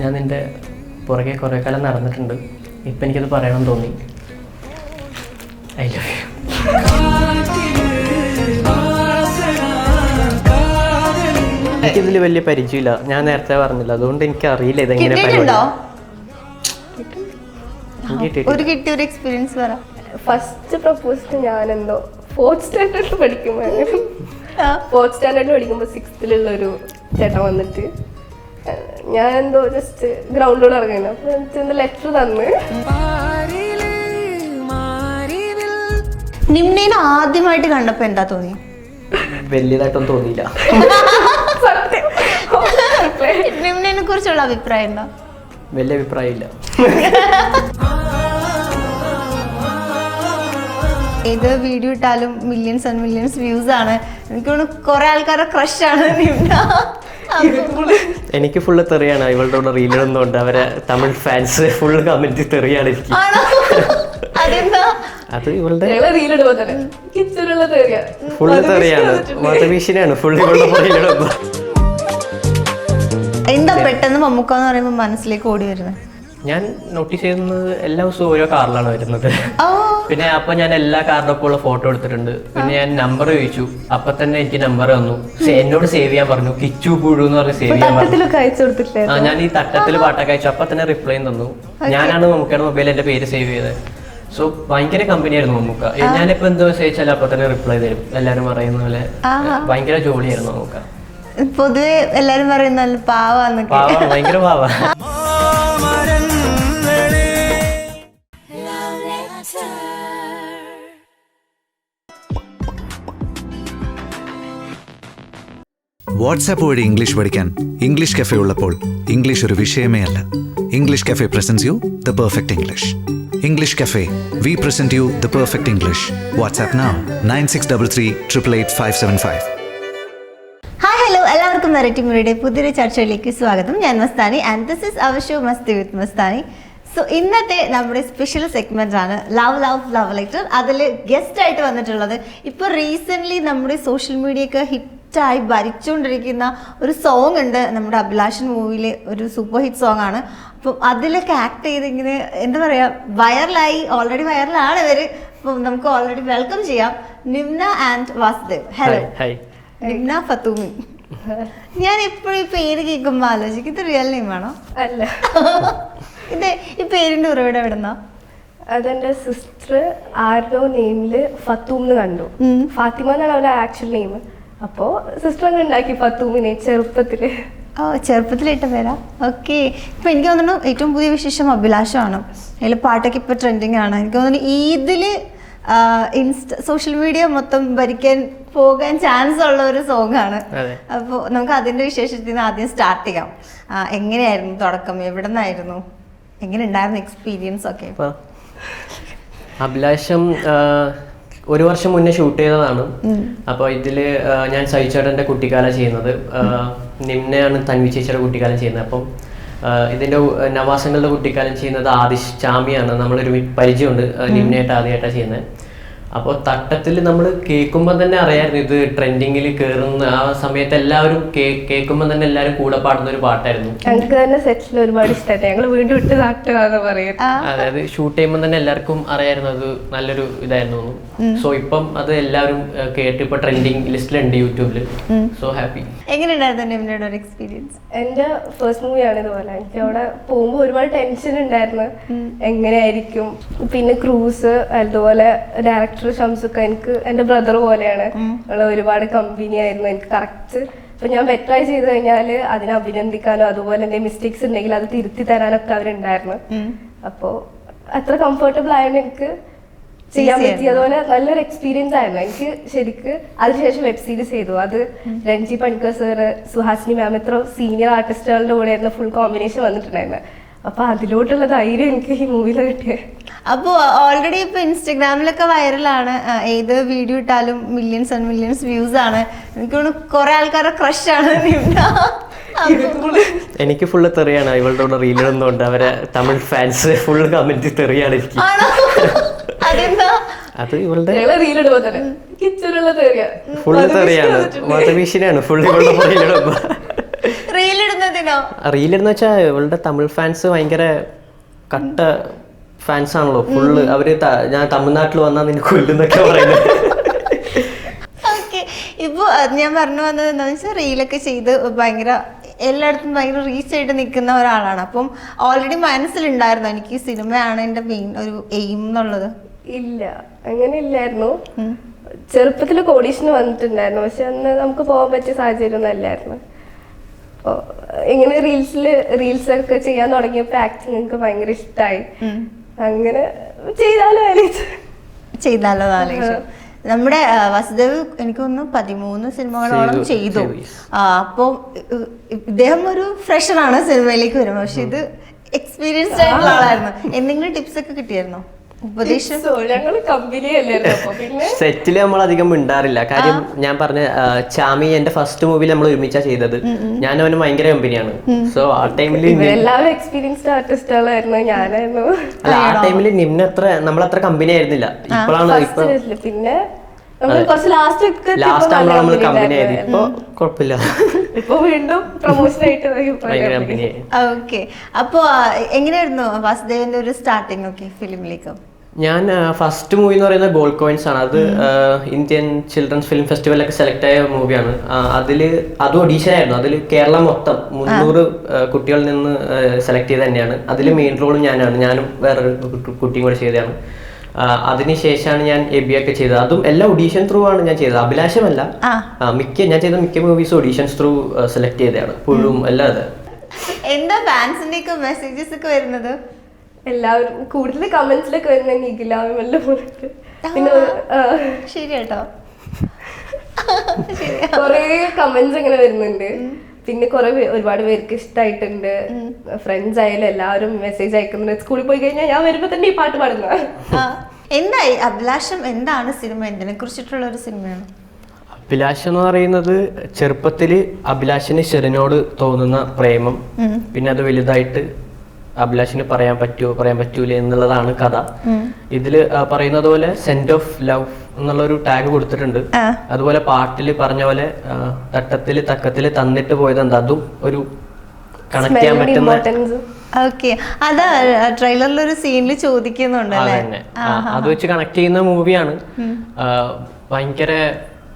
ഞാൻ നിന്റെ പുറകെ കുറേ കാലം നടന്നിട്ടുണ്ട്. ഇപ്പം എനിക്കത് പറയണമെന്ന് തോന്നി. I love you. എനിക്കിതിൽ വലിയ പരിചയമില്ല. ഞാൻ നേരത്തെ പറഞ്ഞില്ല. അതുകൊണ്ട് എനിക്ക് അറിയില്ല ഇതെങ്ങനെ കിട്ടിയിട്ടുണ്ടോ. ഒരു കിട്ടിയ ഒരു എക്സ്പീരിയൻസ് പറ. ഫസ്റ്റ് ഞാൻ ഞാനെന്തോ ഫോർത്ത് സ്റ്റാൻഡേർഡിൽ പഠിക്കുമ്പോൾ. ഫോർത്ത് സ്റ്റാൻഡേർഡിൽ പഠിക്കുമ്പോൾ സിക്സ്ത്തിലുള്ള ഒരു ചേട്ടൻ വന്നിട്ട് ഞാൻ എന്തോ ജസ്റ്റ് ഗ്രൗണ്ടിലൂടെ ഇറങ്ങുന്നു. അപ്പൊ എനിക്ക് എന്തോ ലെറ്റർ തന്ന്. നിമ്നേനെ ആദ്യമായിട്ട് കണ്ടപ്പോ എന്താ തോന്നി? വലിയതായിട്ടൊന്നും തോന്നിയില്ല. സത്യം. നിമ്നേനെ കുറിച്ചുള്ള അഭിപ്രായം എന്താ? വലിയ അഭിപ്രായമില്ല ഏത് വീഡിയോ ഇട്ടാലും മില്യൺസ് ആൻഡ് മില്യൺസ് വ്യൂസ് ആണ്. എനിക്ക് തോന്നുന്നു കുറെ ആൾക്കാരുടെ ക്രഷ് ആണ് നിമ്ന എനിക്ക് ഫുള്ള് തെറിയാണ്. ഇവളുടെ കൂടെ റീലിടുന്നുണ്ട് അവരെ തമിഴ് ഫാൻസ് ഫുള്ള് കമന്റ് തെറിയാണ് എനിക്ക്. അത് ഇവളുടെ ഫുള്ള് തെറിയാണ്. മതഭീഷണിയാണ് ഫുള്ള് ഇവളുടെ റീലിടുന്നത് എന്താ പെട്ടെന്ന് മമ്മൂക്ക എന്ന് പറയുമ്പോൾ മനസ്സിലേക്ക് ഓടി വരുന്നത് ഞാൻ നോട്ടീസ് ചെയ്യുന്നത് എല്ലാ ദിവസവും ഓരോ കാറിലാണ് വരുന്നത്. പിന്നെ അപ്പൊ ഞാൻ എല്ലാ കാറിന്റെ ഉള്ള ഫോട്ടോ എടുത്തിട്ടുണ്ട്. പിന്നെ ഞാൻ നമ്പർ ചോദിച്ചു. അപ്പൊ തന്നെ എനിക്ക് നമ്പർ തന്നു സേ- എന്നോട് സേവ് ചെയ്യാൻ പറഞ്ഞു. കിച്ചു പുഴു എന്ന് പറഞ്ഞ് സേവ് ചെയ്യാൻ പറഞ്ഞു. തട്ടത്തിലൊക്കെ അയച്ചു കൊടുത്തിട്ടില്ലേ ആ ഞാൻ ഈ തട്ടത്തിൽ പാട്ടൊക്കെ അയച്ചു. അപ്പൊ തന്നെ റിപ്ലൈ തന്നു. ഞാനാണ് മമ്മൂക്കയുടെ മൊബൈൽ എന്റെ പേര് സേവ് ചെയ്തത്. സോ ഭയങ്കര കമ്പനിയായിരുന്നു മമ്മൂക്ക. ഞാനിപ്പോ എന്തോ ചോദിച്ചാൽ അപ്പൊ തന്നെ റിപ്ലൈ തരും. എല്ലാരും പറയുന്ന പോലെ ഭയങ്കര ജോലിയായിരുന്നു മമ്മൂക്ക. പൊതുവെ എല്ലാരും പറയുന്ന നല്ല പാവാന്നൊക്കെ പാവ ഭയങ്കര പാവ. വാട്സാപ്പ് വഴി ഇംഗ്ലീഷ് പഠിക്കാൻ ഇംഗ്ലീഷ് കഫേ ഉള്ളപ്പോൾ ഇംഗ്ലീഷ് ഒരു വിഷയമേ അല്ല. English cafe presents you the perfect English English cafe we present you the perfect English WhatsApp now nine six double three triple eight five seven five എല്ലാവർക്കും variety മുറിയുടെ പുതിയൊരു ചർച്ചയിലേക്ക് സ്വാഗതം. ഞാൻ Mastani and this is our show Masti with Mastani. So ഇന്നത്തെ നമ്മുടെ special segment ആണ് love love love letter അതിൽ ഗസ്റ്റ് ആയിട്ട് വന്നിട്ടുള്ളത്. ഇപ്പോൾ റീസെന്റ്ലി നമ്മുടെ സോഷ്യൽ മീഡിയയൊക്കെ ഹിറ്റായി ഭരിച്ചുകൊണ്ടിരിക്കുന്ന ഒരു സോങ് ഉണ്ട്. നമ്മുടെ അഭിലാഷൻ മൂവിയിലെ ഒരു സൂപ്പർ ഹിറ്റ് സോങ് ആണ്. അപ്പം അതിലൊക്കെ ആക്ട് ചെയ്ത് ഇങ്ങനെ എന്താ പറയുക വൈറലായി ഓൾറെഡി വൈറലാണ് ഇവർ അപ്പം നമുക്ക് ഓൾറെഡി വെൽക്കം ചെയ്യാം. നിംന ആൻഡ് വാസുദേവ്. ഹലോ നിംന ഫത്തൂമി ഞാൻ എപ്പോഴും ഈ പേര് കേൾക്കുമ്പോൾ ആലോചിക്കും. ഇത് റിയൽ നെയിം ആണോ? അല്ല. ഇത് ഈ പേരിന്റെ ഉറവിടം എവിടുന്നാ? അതെന്റെ സിസ്റ്റർ ആരുടെ നെയിമിൽ ഫത്തൂം എന്ന് കണ്ടു. ഫാത്തിമ എന്നാണ് അവരുടെ ആക്ച്വൽ നെയിം അപ്പോ സിസ്റ്റർ അങ്ങ് ഉണ്ടാക്കി ഫത്തൂമിനെ ചെറുപ്പത്തിൽ. ഓ ചെറുപ്പത്തിലിട്ട പേരാ? ഓക്കെ. ഇപ്പൊ എനിക്ക് തോന്നുന്നു ഏറ്റവും പുതിയ വിശേഷം അഭിലാഷമാണ് അതിൽ പാട്ടൊക്കെ ഇപ്പൊ ട്രെൻഡിങ് ആണ്. എനിക്ക് തോന്നുന്നു ഈദിൽ ഇൻസ്റ്റ സോഷ്യൽ മീഡിയ മൊത്തം ഭരിക്കാൻ പോകാൻ ചാൻസ് ഉള്ള ഒരു സോങ് ആണ്. അപ്പോൾ നമുക്ക് അതിന്റെ വിശേഷത്തിൽ നിന്ന് ആദ്യം സ്റ്റാർട്ട് ചെയ്യാം. എങ്ങനെയായിരുന്നു തുടക്കം? എവിടെ നിന്നായിരുന്നു എങ്ങനെ ഉണ്ടായിരുന്നു എക്സ്പീരിയൻസ് ഒക്കെ അഭിലാഷം ഒരു വർഷം മുന്നേ ഷൂട്ട് ചെയ്തതാണ്. അപ്പോൾ ഇതിൽ ഞാൻ സഹിച്ചേട്ടന്റെ കുട്ടിക്കാലം ചെയ്യുന്നത്. നിന്നെയാണ് നിമ്നയാണ് തൻവി ചേച്ചിയുടെ കുട്ടിക്കാലം ചെയ്യുന്നത്. അപ്പം ഇതിന്റെ നവാസങ്ങളുടെ കുട്ടിക്കാലം ചെയ്യുന്നത് ആദിഷ് ചാമിയാണ്. നമ്മളൊരു പരിചയമുണ്ട്. നിമ്നയായിട്ട് ആദ്യമായിട്ടാണ് ചെയ്യുന്നത്. അപ്പോൾ തട്ടത്തിൽ നമ്മൾ കേൾക്കുമ്പോൾ തന്നെ അറിയായിരുന്നു ഇത് ട്രെൻഡിങ്ങിൽ കയറുന്ന ആ സമയത്ത് എല്ലാവരും കേൾക്കുമ്പോൾ തന്നെ എല്ലാവരും കൂടെ പാടുന്ന ഒരു പാട്ടായിരുന്നു. ഞങ്ങൾക്ക് തന്നെ സെറ്റിൽ ഒരുപാട് ഇഷ്ടമായിട്ട് ഞങ്ങൾ വീണ്ടും വിട്ട് നാട്ടുകാന്ന് പറയും. അതായത് ഷൂട്ട് ചെയ്യുമ്പോൾ തന്നെ എല്ലാവർക്കും അറിയായിരുന്നു അത് നല്ലൊരു ഇതായിരുന്നു സോ ഇപ്പം അത് എല്ലാവരും കേട്ട് ഇപ്പൊ ട്രെൻഡിങ് ലിസ്റ്റിലുണ്ട് യൂട്യൂബിൽ സോ ഹാപ്പി. എങ്ങനെ ഉണ്ടായിരുന്നു നിമ്നയുടെ ഒരു എക്സ്പീരിയൻസ്? എന്റെ ഫസ്റ്റ് മൂവിയാണ് ഇതുപോലെ. എനിക്ക് അവിടെ പോകുമ്പോൾ ഒരുപാട് ടെൻഷൻ ഉണ്ടായിരുന്നു എങ്ങനെയായിരിക്കും? പിന്നെ ക്രൂസ് അതുപോലെ ഡയറക്ടർ ഷംസുക്ക എനിക്ക് എന്റെ ബ്രദർ പോലെയാണ്. ഒരുപാട് കമ്പനി ആയിരുന്നു എനിക്ക് കറക്റ്റ് അപ്പൊ ഞാൻ ബെറ്ററായി ചെയ്ത് കഴിഞ്ഞാൽ അതിനെ അഭിനന്ദിക്കാനോ അതുപോലെ എന്തെങ്കിലും മിസ്റ്റേക്സ് ഉണ്ടെങ്കിൽ അത് തിരുത്തി തരാനൊക്കെ അവരുണ്ടായിരുന്നു. അപ്പോ അത്ര കംഫർട്ടബിൾ ആയതുകൊണ്ട് എനിക്ക് ചെയ്യാൻ പറ്റി. അതുപോലെ നല്ലൊരു എക്സ്പീരിയൻസ് ആയിരുന്നു. എനിക്ക് ശരിക്ക് അതിനുശേഷം വെബ് സീരീസ് ചെയ്തു. അത് രഞ്ജി പണിക്കർ സാർ സുഹാസിനി മാം ഇത്ര സീനിയർ ആർട്ടിസ്റ്റുകളുടെ കൂടെ ആയിരുന്നു ഫുൾ കോമ്പിനേഷൻ വന്നിട്ടുണ്ടായിരുന്നു. അപ്പൊ അതിലോട്ടുള്ള ധൈര്യം എനിക്ക് ഈ മൂവിയിൽ കിട്ടിയത് അപ്പോൾ ഓൾറെഡി ഇപ്പോൾ ഇൻസ്റ്റഗ്രാമിലൊക്കെ വൈറലാണ് ഏത് വീഡിയോ ഇട്ടാലും മില്യൺസ് ആൻഡ് മില്യൺസ് വ്യൂസ് ആണ്. എനിക്ക് തോന്നുന്നു കുറെ ആൾക്കാരുടെ ക്രഷ് ആണ് നിമ്ന. എനിക്ക് ഫുള്ള് തെറിയാണ്. ഇവളുടെ കൂടെ റീലിടുന്നുണ്ട് അവരെ തമിഴ് ഫാൻസ് ഫുള്ള് കമന്റ് തെറിയാണ് എനിക്ക്. ആണോ? അത് ഇവളുടെ ഫുള്ള് തെറിയാണ്. മതഭീഷണിയാണ് ഫുള്ള് ഇവളുടെ റീലിടുമ്പോ റീലിടുന്നതിനോ? റീലെന്ന് വെച്ചാൽ ഇവളുടെ തമിഴ് ഫാൻസ് ഭയങ്കര കട്ട ഫാൻസ് ആണല്ലോ ഫുള്ള് അവർ ഞാൻ തമിഴ്നാട്ടിൽ വന്നാൽ നിന്നെ കൊല്ലുന്നൊക്കെ പറയുന്നത്. ഇപ്പോൾ ഞാൻ പറഞ്ഞു വന്നത് എന്താണെന്ന് വെച്ചാൽ റീലൊക്കെ ചെയ്ത് ഭയങ്കര എല്ലായിടത്തും ഭയങ്കര റീച്ച് ആയിട്ട് നിൽക്കുന്ന ഒരാളാണ്. അപ്പം ഓൾറെഡി മനസ്സിലുണ്ടായിരുന്നു എനിക്ക് ഈ സിനിമയാണ് എന്റെ മെയിൻ ഒരു എയിം എന്നുള്ളത്? ഇല്ല. അങ്ങനെ ഇല്ലായിരുന്നു. ചെറുപ്പത്തിൽ കോഡീഷന് വന്നിട്ടുണ്ടായിരുന്നു. പക്ഷെ അന്ന് നമുക്ക് പോകാൻ പറ്റിയ സാഹചര്യം ഒന്നും അല്ലായിരുന്നു. ഇങ്ങനെ റീൽസിൽ റീൽസ് ഒക്കെ ചെയ്യാൻ തുടങ്ങിയപ്പോൾ ആക്ടിങ് എനിക്ക് ഭയങ്കര ഇഷ്ടമായി അങ്ങനെ ചെയ്താലോ ആലോചിച്ചു. ചെയ്താലോ ആലോചിച്ചു. നമ്മുടെ വസുദേവ് എനിക്ക് തോന്നുന്നു പതിമൂന്ന് സിനിമകളോളം ചെയ്തു, അപ്പോൾ ഇദ്ദേഹം ഒരു ഫ്രഷറാണ് സിനിമയിലേക്ക് വരുന്നത്. പക്ഷെ ഇത് എക്സ്പീരിയൻസ്ഡ് ആയിട്ടുള്ള ആളായിരുന്നു. എന്തെങ്കിലും ടിപ്സ് ഒക്കെ കിട്ടിയായിരുന്നോ? ഉപദേശം. ഞങ്ങൾ സെറ്റിൽ നമ്മൾ അധികം മിണ്ടാറില്ല. കാര്യം ഞാൻ പറഞ്ഞ ചാമി എന്റെ ഫസ്റ്റ് മൂവിയിൽ നമ്മൾ ഒരുമിച്ചാ ചെയ്തത്. ഞാൻ അവന് ഭയങ്കര കമ്പനിയാണ് സോ ആ ടൈമിൽ എല്ലാവരും എക്സ്പീരിയൻസ്ഡ് ആർട്ടിസ്റ്റുകളായിരുന്നു ഞാനായിരുന്നു. അല്ല ആ ടൈമിൽ നിമ്ന അത്ര നമ്മളത്ര കമ്പനി ആയിരുന്നില്ല. ഇപ്പോഴാണ് ഇപ്പൊ പിന്നെ നമ്മൾ കുറച്ച് ലാസ്റ്റ് ഒക്കെ ലാസ്റ്റ് ആകുമ്പോൾ നമ്മൾ കമ്പനി ആയത് ഇപ്പൊ കുഴപ്പമില്ല ഇപ്പൊ വീണ്ടും പ്രൊമോഷൻ ആയിട്ട് ഓക്കെ അപ്പോൾ എങ്ങനെയായിരുന്നു വാസുദേവന്റെ ഒരു സ്റ്റാർട്ടിങ് ഒക്കെ ഫിലിമിലേക്ക് ഞാൻ ഫസ്റ്റ് മൂവി എന്ന് പറയുന്നത് ഗോൾഡ് കോയിൻസ് ആണ്. അത് ഇന്ത്യൻ ചിൽഡ്രൻസ് ഫിലിം ഫെസ്റ്റിവലൊക്കെ സെലക്ട് ആയ മൂവിയാണ് അതിൽ അതും ഒഡീഷൻ ആയിരുന്നു. അതിൽ കേരളം മൊത്തം മുന്നൂറ് കുട്ടികളിൽ നിന്ന് സെലക്ട് ചെയ്ത് തന്നെയാണ്. അതിൽ മെയിൻ റോൾ ഞാനാണ്. ഞാനും വേറൊരു കുട്ടിയും കൂടെ ചെയ്തതാണ്. അതിനുശേഷമാണ് ഞാൻ എബി ഒക്കെ ചെയ്തത്. അതും എല്ലാം ഒഡീഷൻ ത്രൂ ആണ് ഞാൻ ചെയ്തത്. അഭിലാഷമല്ല. മിക്ക ഞാൻ ചെയ്ത മിക്ക മൂവീസ് ഒഡീഷൻസ് ത്രൂ സെലക്ട് ചെയ്തതാണ്. പുഴുവും എല്ലാം അതെ എന്താ ഫാൻസിന്റെ ഒക്കെ മെസ്സേജസ് ഒക്കെ വരുന്നത്? എല്ലാവരും കൂടുതൽ കമന്റ്സിലൊക്കെ വരുന്ന നിഖില വല്ല പിന്നെ ആ, ശരി കേട്ടോ കുറേ കമന്റ്സ് ഇങ്ങനെ വരുന്നുണ്ട്. പിന്നെ കുറെ ഒരുപാട് പേർക്ക് ഇഷ്ടായിട്ടുണ്ട്. ഫ്രണ്ട്സ് ആയാലും എല്ലാവരും മെസ്സേജ് അയക്കുന്നുണ്ട്. സ്കൂളിൽ പോയി കഴിഞ്ഞാൽ ഞാൻ വരുമ്പോ തന്നെ ഈ പാട്ട് പാടുന്ന. ആ, എന്തായി? അഭിലാഷം എന്താണ് സിനിമ? എന്തിനെ കുറിച്ചിട്ടുള്ള ഒരു സിനിമയാണ്? അഭിലാഷം എന്ന് പറയുന്നത് ചെറുപ്പത്തിൽ അഭിലാഷിന് ശരനോട് തോന്നുന്ന പ്രേമം. പിന്നെ അത് വലുതായിട്ട് അഭിലാഷിന് പറയാൻ പറ്റുമോ പറയാൻ പറ്റൂല എന്നുള്ളതാണ് കഥ. ഇതിൽ പറയുന്നത് പോലെ സെന്റ് ഓഫ് ലവ് എന്നുള്ള ഒരു ടാഗ് കൊടുത്തിട്ടുണ്ട് അതുപോലെ പാട്ടിൽ പറഞ്ഞ പോലെ തട്ടത്തിൽ തട്ടത്തിൽ തക്കത്തിൽ തന്നിട്ട് പോയത് എന്താ? അതും ഒരു കണക്ട് ചെയ്യാൻ പറ്റുന്ന ഓക്കെ അതാ ട്രെയിലറിൽ ഒരു സീനിൽ ചോദിക്കുന്നുണ്ട് അത് വെച്ച് കണക്ട് ചെയ്യുന്ന മൂവിയാണ് ഭയങ്കര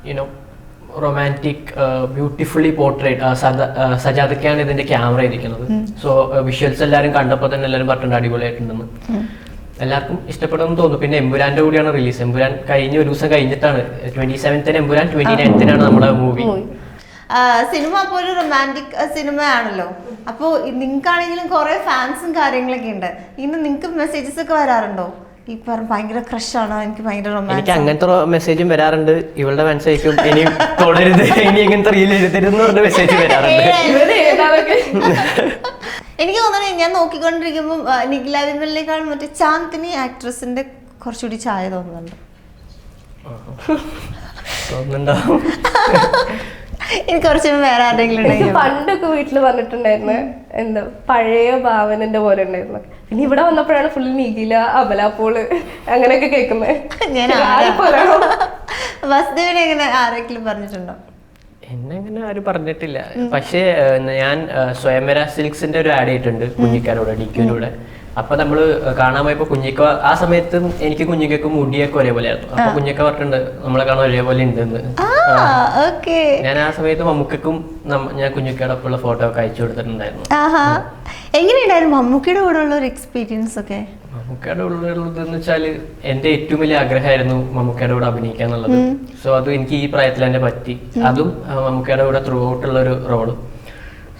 you know romantic beautifully portrait സജാദക്കാണ് ഇതിന്റെ ക്യാമറ ഇരിക്കുന്നത്. സോ വിഷ്വൽസ് എല്ലാവരും കണ്ടപ്പോൾ തന്നെ എല്ലാവരും പറഞ്ഞിട്ടുണ്ട് അടിപൊളിയായിട്ടുണ്ടെന്ന്. എല്ലാവർക്കും ഇഷ്ടപ്പെടുമെന്ന് തോന്നുന്നു. പിന്നെ എമ്പുരാന്റെ കൂടിയാണ് റിലീസ് എമ്പുരാൻ കഴിഞ്ഞ ഒരു ദിവസം കഴിഞ്ഞിട്ടാണ്. ട്വന്റി സെവൻത്തിന് എമ്പുരാൻ ട്വന്റി നയൻത്തിനാണ് നമ്മുടെ മൂവി സിനിമ അപ്പോൾ ഒരു റൊമാന്റിക് സിനിമയാണല്ലോ അപ്പോൾ നിങ്ങൾക്കാണെങ്കിലും കുറെ ഫാൻസും കാര്യങ്ങളൊക്കെ ഉണ്ട്. ഇന്ന് നിങ്ങൾക്ക് മെസ്സേജസ് ഒക്കെ വരാറുണ്ടോ? ഈ പറഞ്ഞ ഭയങ്കര ക്രഷാണ് ആണ്? എനിക്ക് ഭയങ്കര എനിക്ക് റൊമാൻസ് അങ്ങനത്തെ മെസ്സേജും വരാറുണ്ട്. ഇവളുടെ മനസ്സിലേക്കും ഇനി തുടരുത്. ഇനി എങ്ങനത്തെ റീൽ എഴുതരുത് എന്ന് പറഞ്ഞ മെസ്സേജ് വരാറുണ്ട്. ഇവർ ഏതാണൊക്കെ എനിക്ക് തോന്നണേ ഞാൻ നോക്കിക്കൊണ്ടിരിക്കുമ്പോൾ നിഖില വിമലിനേക്കാൾ മറ്റേ ചാന്ദിനി ആക്ട്രസിന്റെ കുറച്ചുകൂടി ചായ തോന്നുന്നുണ്ട്. തോന്നുന്നുണ്ടാവും എനിക്ക് കുറച്ച് വേറെ ആരെങ്കിലും ഉണ്ടെങ്കിൽ പണ്ടൊക്കെ വീട്ടിൽ വന്നിട്ടുണ്ടായിരുന്നു എന്താ പഴയ ഭാവനന്റെ പോലെ ഉണ്ടായിരുന്നു. പിന്നെ ഇവിടെ വന്നപ്പോഴാണ് ഫുൾ നിഖില അബലാപ്പോൾ അങ്ങനെയൊക്കെ കേൾക്കുന്നത് ഞാൻ? വസുദേവിനെ എങ്ങനെ ആരെങ്കിലും പറഞ്ഞിട്ടുണ്ടോ? എന്നെ അങ്ങനെ ആരും പറഞ്ഞിട്ടില്ല. പക്ഷേ ഞാൻ സ്വയംവരാ സിൽക്സിന്റെ ഒരു ആഡ് ചെയ്തിട്ടുണ്ട് കുഞ്ഞിക്കാരോടെ ഡിക്യൂലൂടെ അപ്പൊ നമ്മൾ കാണാൻ പോയപ്പോ കുഞ്ഞിക്ക ആ സമയത്ത് എനിക്ക് കുഞ്ഞിക്കൊക്കെ മുടിയൊക്കെ ഒരേപോലെ ആയിരുന്നു അപ്പൊ കുഞ്ഞിക്ക പറഞ്ഞിട്ടുണ്ട് നമ്മളെ കാണാൻ ഒരേപോലെ ഉണ്ടെന്ന്. ഞാൻ ആ സമയത്ത് മമ്മൂക്കും ഞാൻ കുഞ്ഞിക്കയോടൊപ്പം ഉള്ള ഫോട്ടോ ഒക്കെ അയച്ചു കൊടുത്തിട്ടുണ്ടായിരുന്നു. എങ്ങനെയുണ്ടായിരുന്നു മമ്മൂക്കിയുടെ കൂടെ ഉള്ള ഒരു എക്സ്പീരിയൻസ് ഒക്കെ? മമ്മൂക്കയുടെ ഉള്ളത് എന്ന് വെച്ചാൽ എന്റെ ഏറ്റവും വലിയ ആഗ്രഹമായിരുന്നു മമ്മൂക്കയുടെ കൂടെ അഭിനയിക്കുക എന്നുള്ളത് സോ അതും എനിക്ക് ഈ പ്രായത്തിൽ തന്നെ പറ്റി അതും മമ്മൂക്കയുടെ കൂടെ ത്രൂ ഔട്ടുള്ള ഒരു റോൾ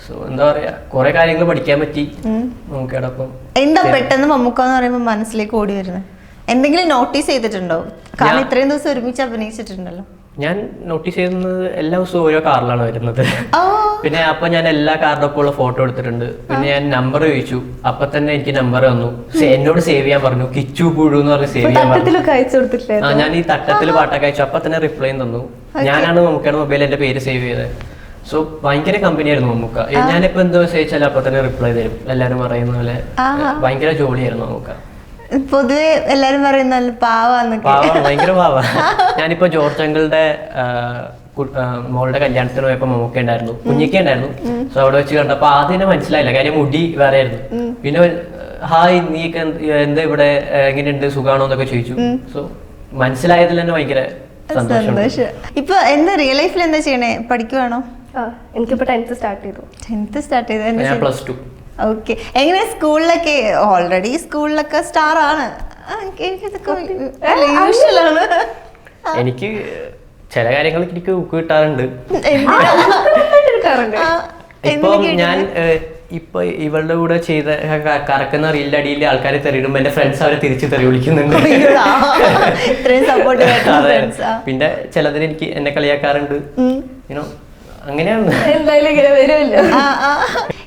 സോ എന്താ പറയാ കുറെ കാര്യങ്ങൾ പഠിക്കാൻ പറ്റി. മമ്മൂക്കയുടെ ഒപ്പം എന്താ പെട്ടെന്ന് മമ്മൂക്ക എന്ന് പറയുമ്പോൾ മനസ്സിലേക്ക് ഓടി വരുന്നത് എന്തെങ്കിലും നോട്ടീസ് ചെയ്തിട്ടുണ്ടോ? കാരണം ഇത്രയും ദിവസം ഒരുമിച്ച് അഭിനയിച്ചിട്ടുണ്ടല്ലോ. ഞാൻ നോട്ടീസ് ചെയ്യുന്നത് എല്ലാ ദിവസവും ഓരോ കാറിലാണ് വരുന്നത്. പിന്നെ അപ്പൊ ഞാൻ എല്ലാ കാറിന്റെ ഒപ്പമുള്ള ഉള്ള ഫോട്ടോ എടുത്തിട്ടുണ്ട്. പിന്നെ ഞാൻ നമ്പർ ചോദിച്ചു. അപ്പൊ തന്നെ എനിക്ക് നമ്പർ തന്നു. എന്നോട് സേവ് ചെയ്യാൻ പറഞ്ഞു. കിച്ചു പുഴു എന്ന് പറഞ്ഞ് സേവ് ചെയ്യാൻ പറഞ്ഞു. ഞാൻ ഈ തട്ടത്തിൽ പാട്ടൊക്കെ അയച്ചു. അപ്പൊ തന്നെ റിപ്ലൈ തന്നു. ഞാനാണ് നമുക്കാണ് മൊബൈൽ എന്റെ പേര് സേവ് ചെയ്തത്. സോ ഭയങ്കര കമ്പനിയായിരുന്നു മമ്മൂക്ക. ഞാനിപ്പോ എന്തോ ചോദിച്ചാലും അപ്പൊ തന്നെ റിപ്ലൈ തരും. എല്ലാരും പറയുന്ന പോലെ ഭയങ്കര ജോലിയായിരുന്നു മമ്മൂക്ക. പൊതുവെ എല്ലാരും പറയുന്ന ഭയങ്കര പാവ. ഞാനിപ്പോ ജോർജ് അങ്കിളുടെ മോളുടെ കല്യാണത്തിന് പോയപ്പോ മമ്മൂക്ക ഉണ്ടായിരുന്നു. കുഞ്ഞിക്ക ഉണ്ടായിരുന്നു. സോ അവിടെ വെച്ച് കണ്ടപ്പോ ആദ്യം തന്നെ മനസ്സിലായില്ല. കാര്യം മുടി വേറെ ആയിരുന്നു പിന്നെ ഹായ് നീ എന്താ ഇവിടെ എങ്ങനെയുണ്ട്? സുഖാണോ എന്നൊക്കെ ചോദിച്ചു. സോ മനസ്സിലായതിൽ തന്നെ ഭയങ്കര സന്തോഷം. ഇപ്പൊ എന്താ റിയൽ ലൈഫിൽ എന്താ ചെയ്യണേ? പഠിക്കുവാണോ? ആ എനിക്കിപ്പോ ടെൻത്ത് സ്റ്റാർട്ട് ചെയ്തു. ടെൻത്ത് സ്റ്റാർട്ട് ചെയ്ത് ഞാൻ പ്ലസ് ടു ഓക്കെ എങ്ങനെ സ്കൂളിലൊക്കെ ഓൾറെഡി സ്കൂളിലൊക്കെ സ്റ്റാർ ആണ്. എനിക്ക് ചില കാര്യങ്ങൾ എനിക്ക് ബുക്ക് കിട്ടാറുണ്ട്. ഇപ്പൊ ഞാൻ ഇപ്പൊ ഇവളുടെ കൂടെ ചെയ്ത കറക്കുന്ന റീലിന്റെ അടിയിൽ ആൾക്കാർ തെറിയിടുമ്പോ എന്റെ ഫ്രണ്ട്സ് അവരെ തിരിച്ചു തെറി വിളിക്കുന്നുണ്ട്. പിന്നെ ചിലതിന് എനിക്ക് എന്നെ കളിയാക്കാറുണ്ട്. അങ്ങനെയാണ് എന്തായാലും ഇങ്ങനെ വരുമല്ലോ.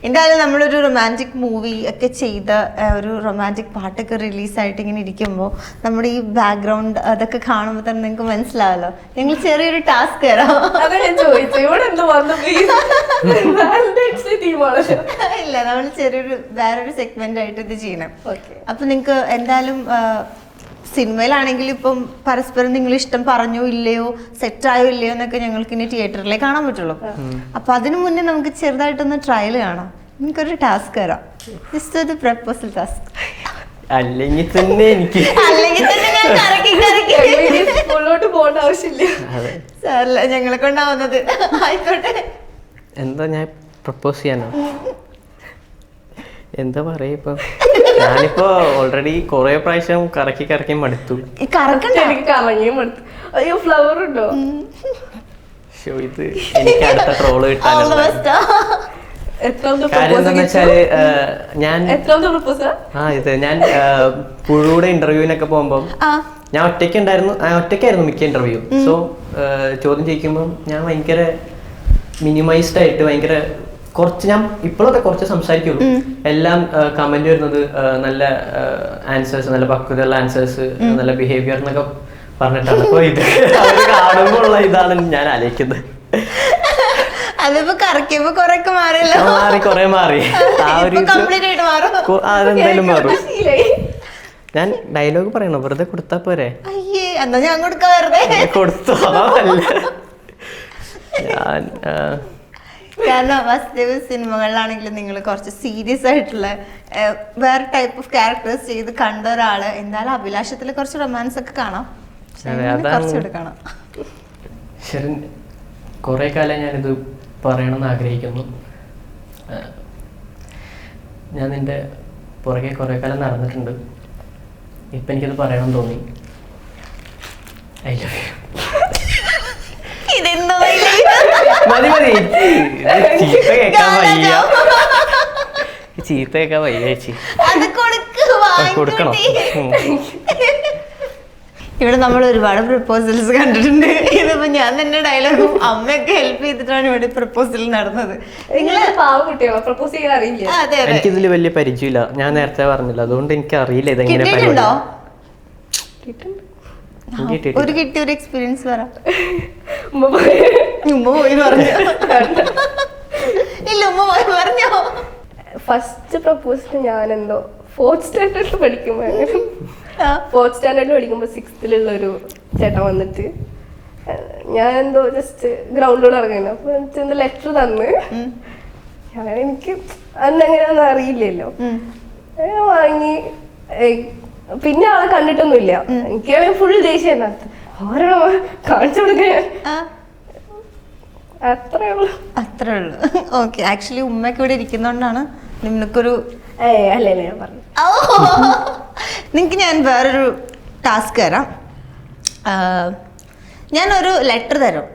എന്തായാലും നമ്മളൊരു റൊമാന്റിക് മൂവി ഒക്കെ ചെയ്ത ഒരു റൊമാന്റിക് പാട്ടൊക്കെ റിലീസായിട്ട് ഇങ്ങനെ ഇരിക്കുമ്പോൾ നമ്മുടെ ഈ ബാക്ക്ഗ്രൗണ്ട് അതൊക്കെ കാണുമ്പോൾ തന്നെ നിങ്ങൾക്ക് മനസ്സിലാവല്ലോ. നിങ്ങൾ ചെറിയൊരു ടാസ്ക് തരാം. അതാ ഞാൻ ചോദിച്ചു ഇവിടെ എന്ത് വന്നു? ഇല്ല നമ്മൾ ചെറിയൊരു വേറൊരു സെഗ്മെന്റ് ആയിട്ട് ഇത് ചെയ്യണം. ഓക്കെ അപ്പൊ നിങ്ങൾക്ക് എന്തായാലും സിനിമയിലാണെങ്കിൽ ഇപ്പം പരസ്പരം നിങ്ങൾ ഇഷ്ടം പറഞ്ഞോ ഇല്ലയോ സെറ്റായോ ഇല്ലയോ എന്നൊക്കെ ഞങ്ങൾക്ക് ഇനി തിയേറ്ററിലേ കാണാൻ പറ്റുള്ളൂ. അപ്പൊ അതിനു മുന്നേ നമുക്ക് ചെറുതായിട്ടൊന്ന് ട്രയൽ കാണാം. നിങ്ങൾക്കൊരു ടാസ്ക് തരാം. ജസ്റ്റ് ഒരു പ്രപ്പോസൽ ടാസ്ക് അല്ലെങ്കിൽ തന്നെ എനിക്ക്. അല്ലെങ്കിൽ തന്നെ ഞാൻ കറക്കി കറക്കി. സ്കൂളിലോട്ട് പോകേണ്ട ആവശ്യമില്ല. ഞങ്ങളെ കൊണ്ടാവുന്നത് ആയിക്കോട്ടെ. എന്താ ഞാൻ പ്രപ്പോസ് ചെയ്യാനോ? എന്താ പറയാ ഇപ്പൊ? ഞാനിപ്പോ ഓൾറെഡി കൊറേ പ്രാവശ്യം കറക്കി കറക്കി മടുത്തു. ഈ കറക്കണ്ട? എനിക്ക് കറങ്ങിയും എടുത്തു അയ്യോ ഫ്ലവർ ഉണ്ടോ? ഷോ ഇത് എനിക്ക് അടുത്ത ട്രോൾ. എത്രാമത്തെ കാര്യം വെച്ചാൽ ഞാൻ ആ? ഇത് ഞാൻ ഇന്റർവ്യൂവിനൊക്കെ പോകുമ്പോൾ ആ. ഞാൻ ഒറ്റയ്ക്ക് ഉണ്ടായിരുന്നു ഒറ്റയ്ക്കായിരുന്നു മിക്ക ഇന്റർവ്യൂ സോ ചോദ്യം ചോദിക്കുമ്പോൾ ഞാൻ ഭയങ്കര മിനിമൈസ്ഡ് ആയിട്ട് ഭയങ്കര കുറച്ച് ഞാൻ ഇപ്പോഴൊക്കെ കുറച്ച് സംസാരിക്കുള്ളൂ. എല്ലാം കമന്റ് വരുന്നത് നല്ല ആൻസേഴ്സ് നല്ല പക്വതയുള്ള ആൻസേഴ്സ് നല്ല ബിഹേവിയർ എന്നൊക്കെ പറഞ്ഞിട്ടാണ്. അപ്പൊ ഇത് കാണുമ്പോൾ ഉള്ള ഇതാണ് ഞാൻ ആലോചിക്കുന്നത്. അതിപ്പോ കറക്കിയപ്പോ മാറിയല്ലോ. മാറി കൊറേ മാറി. ആ ഒരു അതെന്തായാലും മാറും. ഞാൻ ഡയലോഗ് പറയണോ? വെറുതെ കൊടുത്താ പോരെ? അയ്യേ എന്നാ ഞാൻ കൊടുക്കാം വെറുതെ. കൊടുത്തു അതല്ല. ഞാൻ കാരണം വസുദേവ് സിനിമകളിലാണെങ്കിലും നിങ്ങൾ കുറച്ച് സീരിയസ് ആയിട്ടുള്ള വേറെ ടൈപ്പ് ഓഫ് ക്യാരക്ടേഴ്സ് ചെയ്ത് കണ്ട ഒരാൾ. എന്തായാലും അഭിലാഷത്തിൽ കുറച്ച് റൊമാൻസ് ഒക്കെ കാണാം. കുറച്ചുകൂടി കാണാം. കുറെ കാലം ഞാനിത് പറയണമെന്ന് ആഗ്രഹിക്കുന്നു. ഞാൻ നിന്റെ പുറകെ കുറെ കാലം നടന്നിട്ടുണ്ട്. ഇപ്പൊ എനിക്കത് പറയണം തോന്നി. I love U. ഇതെന്തോ മതി മതി. ചീത്ത കേൾക്കാൻ വയ്യ. ചീത്ത കേൾക്കാൻ വയ്യ ചേച്ചി. അത് കൊടുക്ക് കൊടുക്കണോ. ഇവിടെ നമ്മൾ ഒരുപാട് പ്രപ്പോസൽസ് കണ്ടിട്ടുണ്ട്. ഇതിപ്പോ ഞാൻ തന്നെ ഡയലോഗും അമ്മയൊക്കെ ഹെൽപ്പ് ചെയ്തിട്ടാണ് ഇവിടെ പ്രപ്പോസൽ നടന്നത്. എനിക്കിതിൽ വലിയ പരിചയമില്ല. ഞാൻ നേരത്തെ പറഞ്ഞില്ല. അതുകൊണ്ട് എനിക്ക് അറിയില്ല ഇതെങ്ങനെ. ഒരു കിട്ടിയ ഒരു എക്സ്പീരിയൻസ് പറ. ഉമ്മ. പോയി പറഞ്ഞു? ഇല്ല ഉമ്മ പോയി പറഞ്ഞോ? ഫസ്റ്റ് പ്രപ്പോസൽ ഞാൻ എന്തോ ഫോർത്ത് സ്റ്റാൻഡേർഡിൽ പഠിക്കുമ്പോൾ. ഫോർത്ത് സ്റ്റാൻഡേർഡിൽ പഠിക്കുമ്പോൾ സിക്സ്ത്തിലുള്ള ഒരു ചേട്ടൻ വന്നിട്ട് ഞാൻ എന്തോ ജസ്റ്റ് ഗ്രൗണ്ടിലൂടെ ഇറങ്ങുന്നു. അപ്പൊ എന്താ ലെറ്റർ തന്ന്. ഞാൻ എനിക്ക് അന്ന് അങ്ങനെയൊന്നും അറിയില്ലല്ലോ. വാങ്ങി പിന്നെ ആളെ കണ്ടിട്ടൊന്നുമില്ല. എനിക്ക് ഫുൾ ദേഷ്യം കാണിച്ചു കൊടുക്കാൻ അത്രേ ഉള്ളൂ അത്രേ ഉള്ളൂ ഓക്കെ ആക്ച്വലി ഉമ്മയൊക്കെ ഇവിടെ ഇരിക്കുന്നോണ്ടാണ് നിങ്ങൾക്കൊരു അല്ലേ ഞാൻ പറഞ്ഞു. നിങ്ങൾക്ക് ഞാൻ വേറൊരു ടാസ്ക് തരാം. ഞാനൊരു ലെറ്റർ തരും.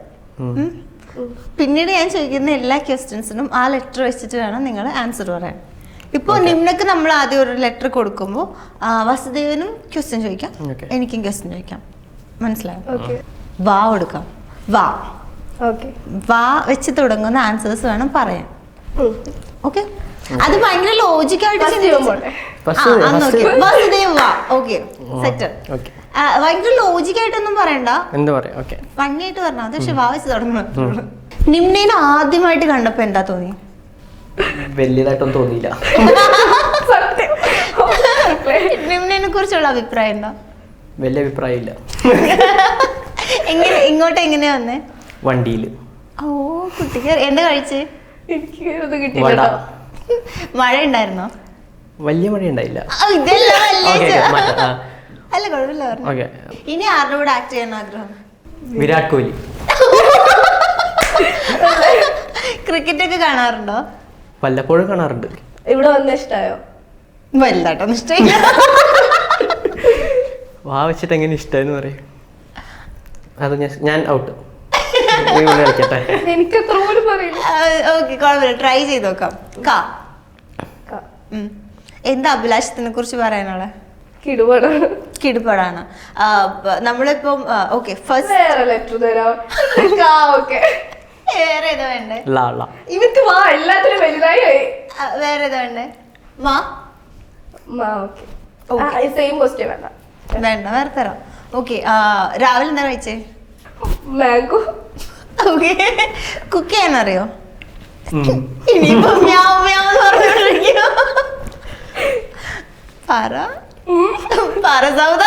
പിന്നീട് ഞാൻ ചോദിക്കുന്ന എല്ലാ ക്വസ്റ്റ്യൻസിനും ആ ലെറ്റർ വെച്ചിട്ട് വേണം നിങ്ങൾ ആൻസർ പറയാൻ. ഇപ്പോൾ നിമ്നക്ക് നമ്മൾ ആദ്യം ഒരു ലെറ്റർ കൊടുക്കുമ്പോൾ വസുദേവനും ക്വസ്റ്റ്യൻ ചോദിക്കാം. എനിക്കും ക്വസ്റ്റ്യൻ ചോദിക്കാം. മനസ്സിലായോ? ഓക്കെ വാ കൊടുക്കാം. വാ. വാ വെച്ച് തുടങ്ങുന്ന ആൻസേഴ്സ് വേണം പറയാൻ. ഓക്കെ അത് ഭയങ്കര ലോജിക്കായിട്ട് ഭയങ്കര ലോജിക്കായിട്ടൊന്നും പറയണ്ട. എന്താ പറയാ? ഓക്കെ ഭംഗിയായിട്ട് പറഞ്ഞാൽ പക്ഷെ വാ വെച്ച് തുടങ്ങണം നിമ്നയിൽ ആദ്യമായിട്ട് കണ്ടപ്പോ എന്താ തോന്നി? വലിയതായിട്ടൊന്നും തോന്നിയില്ല. സത്യം. നിമ്നേനെ കുറിച്ചുള്ള അഭിപ്രായം എന്താ? വലിയ അഭിപ്രായം ഇല്ല എങ്ങനെ ഇങ്ങോട്ട് എങ്ങനെയാ വന്നേ? വണ്ടിയിൽ. ഓ കുട്ടിക്ക് എന്ത് കഴിച്ച്? എനിക്ക് വട. കിട്ടിയില്ല മഴ ഉണ്ടായിരുന്നോ വലിയ മഴ ഉണ്ടായില്ല അല്ല കുഴപ്പമില്ല ഇനി ആരുടെ കൂടെ ആക്ട് ചെയ്യാൻ ആഗ്രഹം? വിരാട് കോഹ്ലി. ക്രിക്കറ്റ് ഒക്കെ കാണാറുണ്ടോ? വല്ലപ്പോഴും കാണാറുണ്ട്. ഇവിടെ വന്ന ഇഷ്ടായോ? വലുതായിട്ടൊന്നും ഇഷ്ടമില്ല. വാ വെച്ചിട്ട് എങ്ങനെ ഇഷ്ടമെന്ന് പറയും. അത് ഞാൻ ഔട്ട് കളിക്കട്ടെ എനിക്ക് എത്ര പോലും പറയില്ല ഓക്കെ കുഴപ്പമില്ല. ട്രൈ ചെയ്ത് നോക്കാം. കാ. ക- എന്താ അഭിലാഷത്തിനെ കുറിച്ച് പറയാനുള്ള? കിടുപടാണ്. നമ്മളിപ്പം ഓക്കെ ഫസ്റ്റ് വേറെ ലെറ്റർ തരാം. ഓക്കെ. വേറെ ഏതാ വേണ്ടേ? ഇവർക്ക് വാ എല്ലാത്തിലും വലുതായി വേറെ ഏതാ വേണ്ടേ? മാ മാ ഓക്കെ. Okay. സെയിം ക്വസ്റ്റ്യൻ വേണ്ട. വേണ്ട വേറെ തരാം. ഓക്കെ രാവിലെ എന്താ കഴിച്ചേ? Mango okay cook ചെയ്യാനറിയോ. ഇനിയിപ്പോ മ്യാവ് മ്യാവ് എന്ന് പറഞ്ഞോണ്ടിരിക്കുവോ? പറ. പറ സൗദ.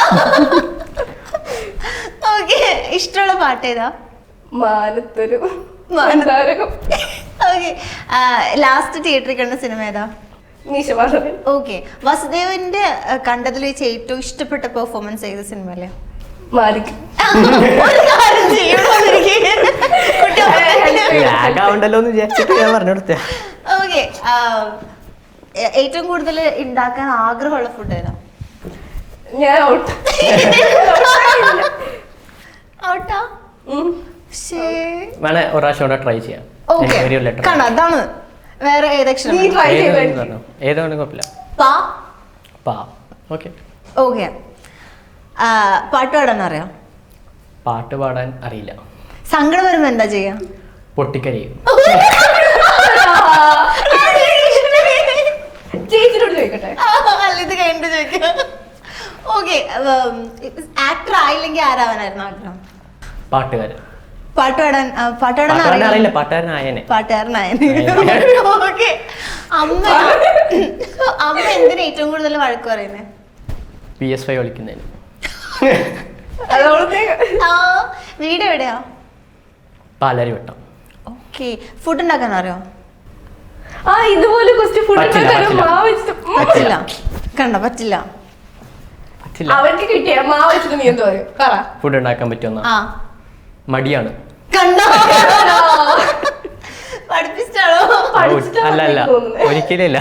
ഓക്കെ ഇഷ്ടമുള്ള പാട്ട് ഏതാ? മാനത്തൊരു. മാന- താരകം ഓക്കെ ലാസ്റ്റ് തിയേറ്ററിൽ കണ്ട സിനിമ ഏതാ? ഓക്കെ വസുദേവന്റെ കണ്ടതിൽ വെച്ച് ഏറ്റവും ഇഷ്ടപ്പെട്ട പെർഫോമൻസ് ചെയ്ത സിനിമ അല്ലേ മാറിക്കും. എന്ന് വിചാരിച്ചിട്ട് ഞാൻ പറഞ്ഞു കൊടുത്തേ ഓക്കെ ഏറ്റവും കൂടുതൽ ഉണ്ടാക്കാൻ ആഗ്രഹമുള്ള ഫുഡ് ഏതാ? ഞാൻ ഔട്ട് ഔട്ടാ ശേ വേണേ ഒരു പ്രാവശ്യം കൂടെ ട്രൈ ചെയ്യാം. കാണാം അതാണ്. വേറെ ഏതക്ഷരം ഏതാണെങ്കിലും കുഴപ്പമില്ല പാ? പാ. ഓക്കെ. ഓക്കെ. പാട്ട് പാടാൻ അറിയോ? പാട്ട് പാടാൻ അറിയില്ല. സങ്കടം വരുമ്പോ എന്താ ചെയ്യാ? പൊട്ടിക്കരിയും. ചേച്ചിനോട് ചോദിക്കട്ടെ. അല്ല ഇത് കഴിഞ്ഞിട്ട് ചോദിക്കാം. ഓക്കെ ആക്ടർ ആയില്ലെങ്കിൽ ആരാവാനായിരുന്നു ആഗ്രഹം? പാട്ടുകാരൻ. അറിയില്ല. പാട്ടുകാരനായനെ ഓക്കെ അമ്മ അമ്മ എന്തിനാ ഏറ്റവും കൂടുതൽ വഴക്ക് പറയുന്നേ? പി എസ് ഫൈവ് കളിക്കുന്നതിന് വീട് എവിടെയാ? പാലാരി വട്ടം. ഓക്കെ. ഫുഡ് ഉണ്ടാക്കാൻ അറിയോ? ആ ഇതുപോലെ കുറച്ച് ഫുഡ് പറ്റില്ല, പറ്റില്ല. മാവ് വെച്ചിട്ട് പറ്റില്ല. കണ്ട പറ്റില്ല. അവർക്ക് കിട്ടിയ മാവ് വെച്ചിട്ട് നീ എന്ത് പറ. ഫുഡ് ഉണ്ടാക്കാൻ പറ്റുമെന്ന ആ. മടിയാണ്. കണ്ടോ? പഠിപ്പിച്ചാണോ? അല്ല അല്ല.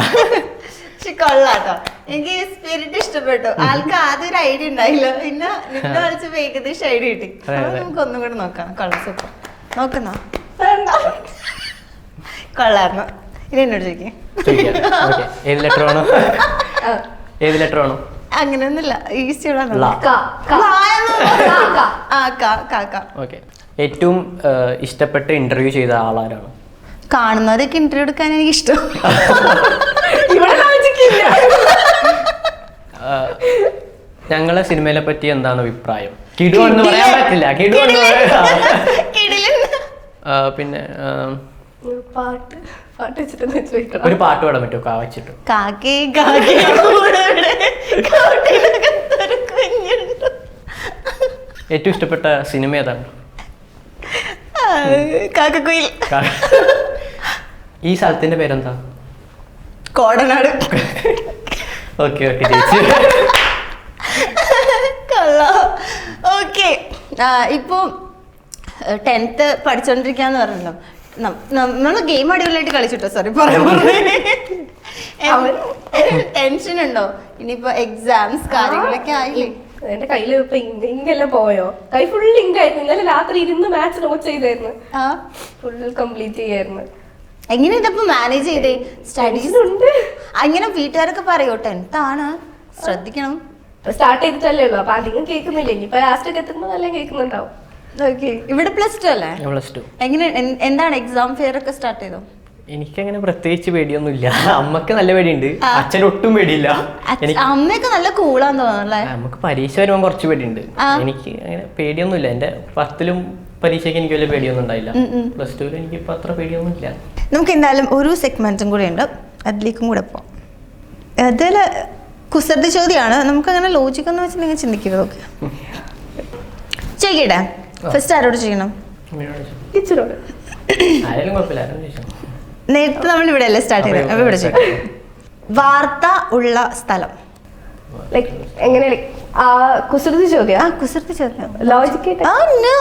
കൊള്ളാട്ടോ. എനിക്ക് സ്പിരിറ്റ് ഇഷ്ടപ്പെട്ടു. ആൾക്ക് ആദ്യം ഒരു ഐഡിയ ഉണ്ടായില്ല. പിന്നെ നിന്നെ കളിച്ചപ്പോ ഏകദേശം ഐഡിയ കിട്ടി. അപ്പൊ നമുക്ക് ഒന്നും കൂടെ നോക്കാം. കൊള്ളാം സൂപ്പർ നോക്കുന്നോ? വേണ്ട. കൊള്ളായിരുന്നു. ഇനി എന്നോട് ചോദിക്കേ. ഏത് ലെറ്റർ വേണം ആ. ഏത് ലെറ്റർ വേണം അങ്ങനെയൊന്നുമില്ല. ഏറ്റവും ഇഷ്ടപ്പെട്ട ഇന്റർവ്യൂ ചെയ്ത ആളാരാണ്? കാണുന്നവരൊക്കെ ഇന്റർവ്യൂ എടുക്കാൻ എനിക്ക് ഇഷ്ടം ഇവിടെ ഞങ്ങളെ സിനിമയെ പറ്റി എന്താണ് അഭിപ്രായം? കിടു എന്ന് പറയാൻ പറ്റില്ല കിടു എന്ന് പിന്നെ ആ, പാട്ട് പാട്ട് വെച്ചിട്ട് ഒരു പാട്ട് പാടാൻ പറ്റുമോ? കാക്കേ കാക്കേ. കുഞ്ഞുണ്ട്. ഏറ്റവും ഇഷ്ടപ്പെട്ട സിനിമ ഏതാണ്? കാക്കക്കുയിൽ. ഈ സ്ഥലത്തിന്റെ പേരെന്താ? കോടനാട്. ഓക്കെ ഓക്കെ ചേച്ചി. കൊള്ളാം. ഓക്കെ. ഇപ്പൊ ടെൻത്ത് പഠിച്ചോണ്ടിരിക്കാന്ന് പറഞ്ഞല്ലോ. നമ്മൾ ഗെയിം അടിപൊളിയായിട്ട് കളിച്ചിട്ടോ? സോറി ടെൻഷൻ ഉണ്ടോ? ഇനിയിപ്പോ എക്സാംസ് കാര്യങ്ങളൊക്കെ ആയില്ലേ? എന്റെ കയ്യിൽ ഇപ്പൊ ഇങ്കെല്ലാം ഇങ്ങെല്ലാം പോയോ? കൈ ഫുൾ ഇങ്കായിരുന്നു ഇന്നലെ രാത്രി ഇരുന്ന് മാച്ച് നോട്ട് ചെയ്തായിരുന്നു. ആ. ഫുൾ കംപ്ലീറ്റ് ചെയ്യായിരുന്നു. എങ്ങനെ ഇതപ്പോ മാനേജ് ചെയ്തേ? സ്റ്റഡീസ് ഉണ്ട്. അങ്ങനെ വീട്ടുകാരൊക്കെ പറയോട്ടെ എന്താണ്? ശ്രദ്ധിക്കണം. സ്റ്റാർട്ട് ചെയ്തിട്ടല്ലേ ഉള്ളൂ. അപ്പൊ അധികം കേൾക്കുന്നില്ല? ഇനിയിപ്പോ ലാസ്റ്റ് ഒക്കെ എത്തുമ്പോ നല്ല കേൾക്കുന്നുണ്ടാവും. ഇവിടെ പ്ലസ് ടു അല്ലേ? പ്ലസ് ടു എങ്ങനെ എന്താണ് എക്സാം ഫെയർ ഒക്കെ സ്റ്റാർട്ട് ചെയ്തോ? എനിക്കങ്ങനെ പ്രത്യേകിച്ച് പേടിയൊന്നും ഇല്ല അമ്മയ്ക്ക് നല്ല പേടിയുണ്ട്. അച്ഛൻ ഒട്ടും പേടിയില്ല. എനിക്ക് അമ്മയൊക്കെ നല്ല കൂളാന്ന് തോന്നുന്നല്ലേ നമുക്ക് പരീക്ഷ വരുമ്പോൾ കുറച്ച് പേടിയുണ്ട്. എനിക്ക് അങ്ങനെ പേടിയൊന്നുമില്ല. എന്റെ പത്തിലും പരീക്ഷയ്ക്ക് എനിക്ക് വലിയ പേടിയൊന്നും ഉണ്ടായില്ല. പ്ലസ് ടുവിൽ എനിക്ക് ഇപ്പൊ അത്ര പേടിയൊന്നും ഇല്ല നമുക്ക് എന്തായാലും ഒരു സെഗ്മെന്റും കൂടെ ഉണ്ട്. അതിലേക്കും കൂടെ പോവാം. അതിൽ കുസൃത ചോദ്യമാണ് നമുക്കങ്ങനെ ലോജിക് എന്ന് വെച്ച് നിങ്ങൾ ചിന്തിക്കുക ഓക്കെ. ചെയ്യട്ടെ ഫസ്റ്റ് ആരോട് ചെയ്യണം നേരത്തെ നമ്മൾ ഇവിടെ അല്ലേ സ്റ്റാർട്ട് ചെയ്തത്? അപ്പോൾ ഇവിടെ ചെയ്യാം വാർത്ത ഉള്ള സ്ഥലം. ലൈക്ക് എങ്ങനെ കുസൃതി ചോദ്യം? ആ കുസൃതി ചോദ്യം. ലോജിക്കായിട്ട് ആ നോ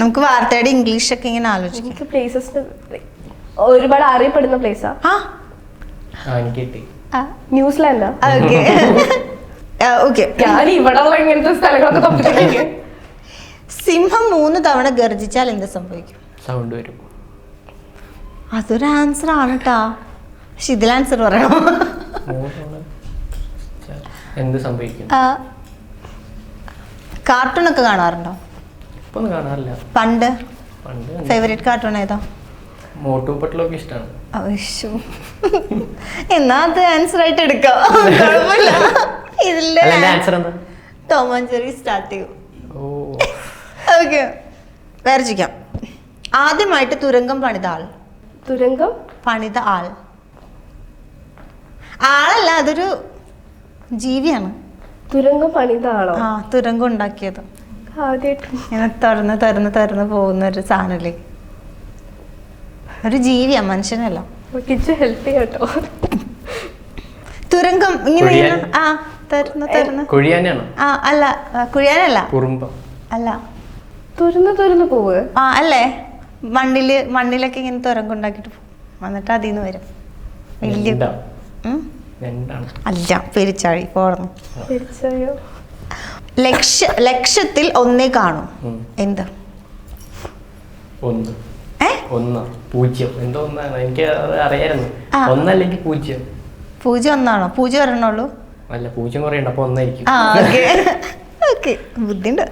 നമുക്ക് വാർത്തയുടെ ഇംഗ്ലീഷ് ഒക്കെ ഇങ്ങനെ ആലോചിക്കും. എനിക്ക് പ്ലേസസ് ഒരുപാട് അറിയപ്പെടുന്ന പ്ലേസാ ന്യൂസിലാൻഡാ? ഓക്കെ. ഓക്കെ. ഞാൻ ഇവിടെ ഇങ്ങനത്തെ സ്ഥലങ്ങളൊക്കെ തപ്പിക്കൊണ്ടിരിക്കും സിംഹം മൂന്ന് തവണ ഗർജിച്ചാൽ എന്ത് സംഭവിക്കും? സൗണ്ട് വരും. അതൊരു ആൻസർ ആണ് കേട്ടാ പക്ഷെ ഇതിൽ ആൻസർ പറയണോ? എന്ത് സംഭവിക്കും? കാർട്ടൂൺ ഒക്കെ കാണാറുണ്ടോ? ഇപ്പൊ ഒന്നും കാണാറില്ല. പണ്ട്? പണ്ട് ഫേവറേറ്റ് കാർട്ടൂൺ ഏതാ? മോട്ടു പട്ടിലൊക്കെ ഇഷ്ടമാണ് അവശ്യോ എന്നാ അത് ആൻസർ ആയിട്ട് എടുക്കാം. കുഴപ്പമില്ല. ഇതിലെ ആൻസർ എന്താ? ടോം ആൻഡ് ജെറി സ്റ്റാർട്ട് ചെയ്യും. ഓക്കെ വേറെ ചോദിക്കാം ആദ്യമായിട്ട് തുരങ്കം പണിത ആൾ. തുരങ്കം? പണിത ആൾ. ആളല്ല അതൊരു ജീവിയാണ്. തുരങ്കം പണിത ആളോ? ആ തുരങ്കം ഉണ്ടാക്കിയത്. ആദ്യമായിട്ട് ഇങ്ങനെ തുറന്ന് തുറന്ന് തുറന്ന് പോകുന്ന ഒരു സാധനല്ലേ? ഒരു ജീവിയാ മനുഷ്യനല്ല. കിച്ചു ഹെൽപ്പ് ചെയ്യാട്ടോ. തുരങ്കം ഇങ്ങനെ ഇങ്ങനെ ആ തുറന്ന് തുറന്ന് കുഴി ആ അല്ല ആ, കുഴിയാനല്ല. കുറുമ്പം. അല്ല. തുറന്ന് തുറന്ന് പോവ്? ആ അല്ലേ? മണ്ണിൽ മണ്ണിലൊക്കെ ഇങ്ങനെ തുരങ്കം ഉണ്ടാക്കിട്ട് പോകും എന്നിട്ട് അതിൽ നിന്ന് വരും. വലിയ ഞണ്ടാ. ഉം? ഞണ്ടാണ്. അല്ല പെരിച്ചാഴി പോടണം തിരിച്ചറിയോ ലക്ഷ ലക്ഷത്തിൽ ഒന്നേ കാണും. എന്ത്? ഒന്ന്. ഏ? ഒന്ന്. പൂജ്യം. എന്തോ ഒന്നാണ്. എനിക്ക് അറിയായിരുന്നു. ഒന്നല്ലെങ്കിൽ പൂജ്യം. പൂജ ഒന്നാണോ? പൂജ വരണുള്ളൂ അല്ല പൂജ്യം കുറേ ഉണ്ട്. അപ്പൊ ഒന്നായിരിക്കും. ഓക്കെ. ബുദ്ധിണ്ട്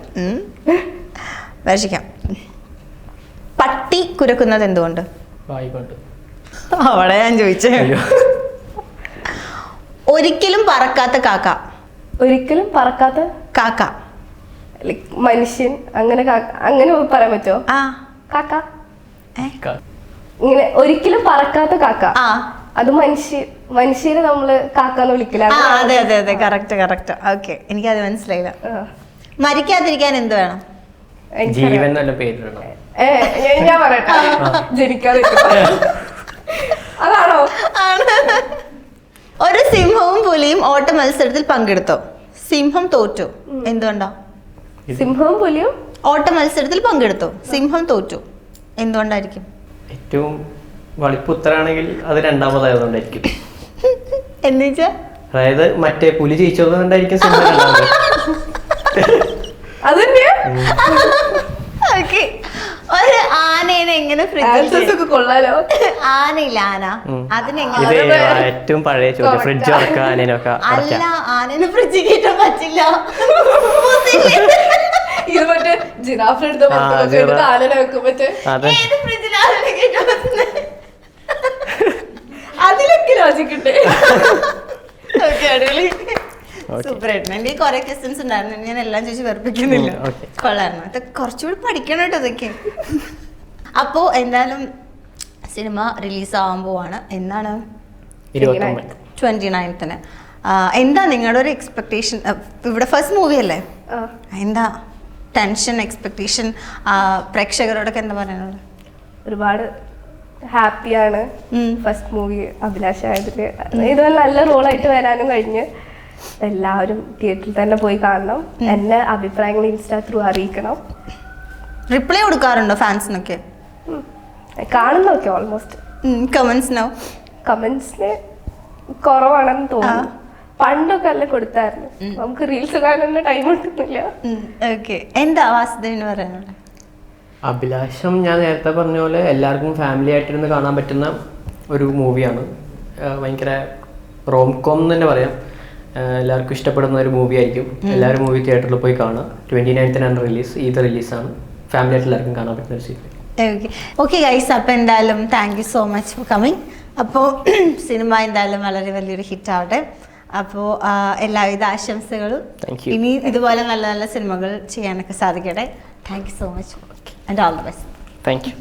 പട്ടി കുരക്കുന്നത് എന്തുകൊണ്ട്? വായിക്കൊണ്ട് അവിടെ ഞാൻ ചോദിച്ചു. ഒരിക്കലും പറക്കാത്ത കാക്ക. ഒരിക്കലും പറക്കാത്ത കാക്ക. ലൈക്ക് മനുഷ്യൻ അങ്ങനെ കാക്ക- അങ്ങനെ പറയാൻ പറ്റുമോ ആ. കാക്ക. ഏ? ഇങ്ങനെ ഒരിക്കലും പറക്കാത്ത കാക്ക. ആ. അത് മനുഷ്യ മനുഷ്യരെ നമ്മൾ കാക്കാന്ന് വിളിക്കില്ല? ആ അതെ അതെ അതെ. കറക്റ്റ് കറക്റ്റ് ഓക്കെ എനിക്കത് മനസ്സിലായില്ല. മരിക്കാതിരിക്കാൻ എന്ത് വേണം. ജീവൻ നല്ല പേരിടണം ഏ, ഞാൻ- ഞാൻ പറയട്ടെ. ജനിക്കാതെ അതാണോ? ഒരു സിംഹവും പുലിയും ഓട്ട മത്സരത്തിൽ പങ്കെടുത്തു. സിംഹം തോറ്റു. എന്തുകൊണ്ടാ? സിംഹവും പുലിയും? ഓട്ട മത്സരത്തിൽ പങ്കെടുത്തു. സിംഹം തോറ്റു. എന്തുകൊണ്ടായിരിക്കും? ഏറ്റവും വളിപ്പുത്തരാണെങ്കിൽ അത് രണ്ടാമതായതുകൊണ്ടായിരിക്കും. എന്നുവെച്ചാ അതായത് മറ്റേ പുലി ജയിച്ചതുകൊണ്ടായിരിക്കും സിംഹം രണ്ടാമത്. അത് ഒരു ആൻസേഴ്സ് ഒക്കെ കൊള്ളാലോ? ആനയില്ല ആന. അതിനെങ്ങനെ ഇത് ഏറ്റവും പഴയ ചോദ്യം. ഫ്രിഡ്ജ് തുറക്കുക അല്ല ആനേനെ ഫ്രിഡ്ജ് കയറ്റാൻ പറ്റില്ല. ഇത് മറ്റേ ജിറാഫ് എടുത്ത ആ, ജിറാഫ്. താലന വെക്കും മറ്റേ. അതെ. ഏത് ഫ്രിഡ്ജിൽ ആനേനെ കയറ്റാൻ പറ്റുന്നത് അതിലൊക്കെ ലോജിക് ഉണ്ട്? ഓക്കെ അടിപൊളി. സൂപ്പർ ആയിരുന്നു എന്റെ കുറെ ക്വസ്റ്റ്യൻസ് ഉണ്ടായിരുന്നു. ഞാൻ എല്ലാം ചോദിച്ച് വെറുപ്പിക്കുന്നില്ല. ഉം, okay. കൊള്ളായിരുന്നു. അത് കുറച്ചുകൂടി പഠിക്കണം കേട്ടോ ഇതൊക്കെ. അപ്പോൾ എന്തായാലും സിനിമ റിലീസ് ആവാൻ പോവാണ്. എന്നാണ്? ട്വന്റി നയൻത്തിന്. എന്താ നിങ്ങളുടെ ഒരു എക്സ്പെക്ടേഷൻ ഇവിടെ ഫസ്റ്റ് മൂവി അല്ലേ? എന്താ ടെൻഷൻ എക്സ്പെക്ടേഷൻ പ്രേക്ഷകരോടൊക്കെ എന്താ പറയാനുള്ളത്? ഒരുപാട് ഹാപ്പിയാണ് ഫസ്റ്റ് മൂവി അഭിലാഷ് ആയതിൽ. ഇത് നല്ല റോളായിട്ട് വരാനും കഴിഞ്ഞ് എല്ലാവരും തിയേറ്ററിൽ തന്നെ പോയി കാണണം. എന്നെ അഭിപ്രായങ്ങൾ ഇൻസ്റ്റാ ത്രൂ അറിയിക്കണം. റിപ്ലൈ കൊടുക്കാറുണ്ടോ ഫാൻസിനൊക്കെ. കാണുന്നൊക്കെ ഓൾമോസ്റ്റ് കമൻസിനോ കമന്റ്സിന് കുറവാണെന്ന് തോന്നുന്നു. പണ്ടൊക്കെ അല്ല കൊടുത്തായിരുന്നു. നമുക്ക് റീൽസ് കാണുന്ന ടൈം കിട്ടുന്നില്ല. ഓക്കെ എന്താ വാസുദേവിന് പറയാനുള്ളത്? അഭിലാഷം ഞാൻ നേരത്തെ പറഞ്ഞ പോലെ എല്ലാവർക്കും ഫാമിലി ആയിട്ടിരുന്ന് കാണാൻ പറ്റുന്ന ഒരു മൂവിയാണ് ഭയങ്കര റോം കോം എന്ന് തന്നെ പറയാം. എല്ലാവർക്കും ഇഷ്ടപ്പെടുന്ന ഒരു മൂവി ആയിരിക്കും. എല്ലാവരും മൂവി തിയേറ്ററിൽ പോയി കാണുക. ട്വന്റി നയൻത്തിനാണ് റിലീസ് ഇത് റിലീസാണ് ഫാമിലി ആയിട്ട് എല്ലാവർക്കും കാണാൻ പറ്റുന്ന ഒരു സീരിയൽ ഓക്കെ ഓക്കെ ഗൈസ് അപ്പോൾ എന്തായാലും thank you so much for coming അപ്പോൾ സിനിമ എന്തായാലും വളരെ വലിയൊരു ഹിറ്റ് ആവട്ടെ. അപ്പോൾ എല്ലാവിധ ആശംസകളും. ഇനി ഇതുപോലെ നല്ല നല്ല സിനിമകൾ ചെയ്യാനൊക്കെ സാധിക്കട്ടെ. Thank you so much and all the best thank you